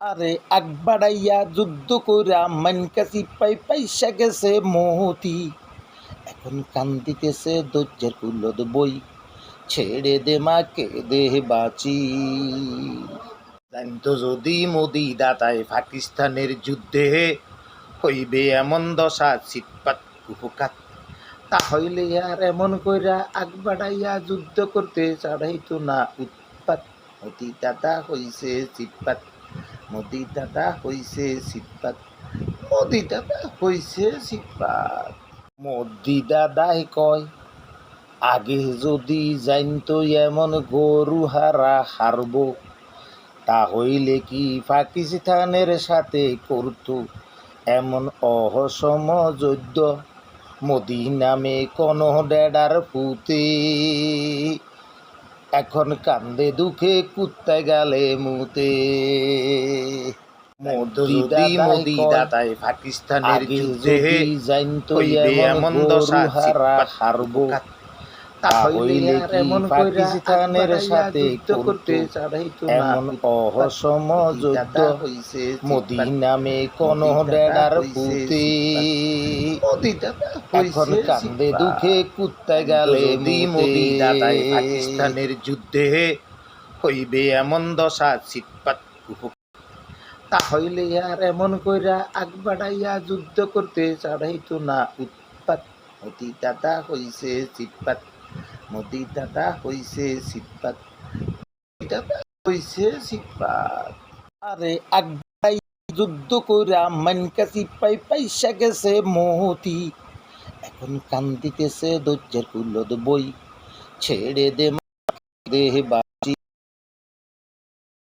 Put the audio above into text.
আরে আগ বাড়াইয়া যুদ্ধ কইরা মানকাসি পাই পাইসা গেছে মহতি। এখন কান্দিতেছে দজ্জার কুলদ বই। ছেড়ে দে মাকে দেহ বাঁচি। জানতো যদি মোদি দাতায় পাকিস্তানের যুদ্ধে হইবে এমন দশা চিৎপাত কুপকাত, তাহলে আর এমন কইরা আগ বাড়াইয়া যুদ্ধ করতে চাড়াইতো না উৎপাত। মোদি দাদা হইছে চিৎপাত দাদা হইছে মোদি দাদা হইছে চিৎপাত মোদি দাদাই কয়, আগে যদি জানতো এমন গরু হারা হারব তাহলে কি পাকিস্তানের সাথে করতো? এমন অহসম যুদ্ধ মোদি নামে কোন ডেডার পুতে এখন কান্দে দুঃখে কুত্তে গেলে মুতে। পাকিস্তানের যুদ্ধে এমন দশা হারা হারব। তাহলে আর এমন পাকিস্তানের সাথে করতে? এমন অহসম যুদ্ধ। হইছে কোন ডেডার পুতে। এখন কান্দে দুঃখে কুত্তে গেলে পাকিস্তানের যুদ্ধে হইবে এমন দশা চিৎপাত। তাহলে আর এমন কইরা আগ বাড়াইয়া যুদ্ধ করতে চাড়াইতো না উৎপাত। অতি দাদা হইছে চিৎপাত। হইছে শীতপাত হইছে শীতপাত আরে যুদ্ধ কইরা মানকাসি পাই পাইসা গেছে মতি। এখন কান্দিতেছে দরজার কুলদ বই। ছেড়ে দে দেহ বা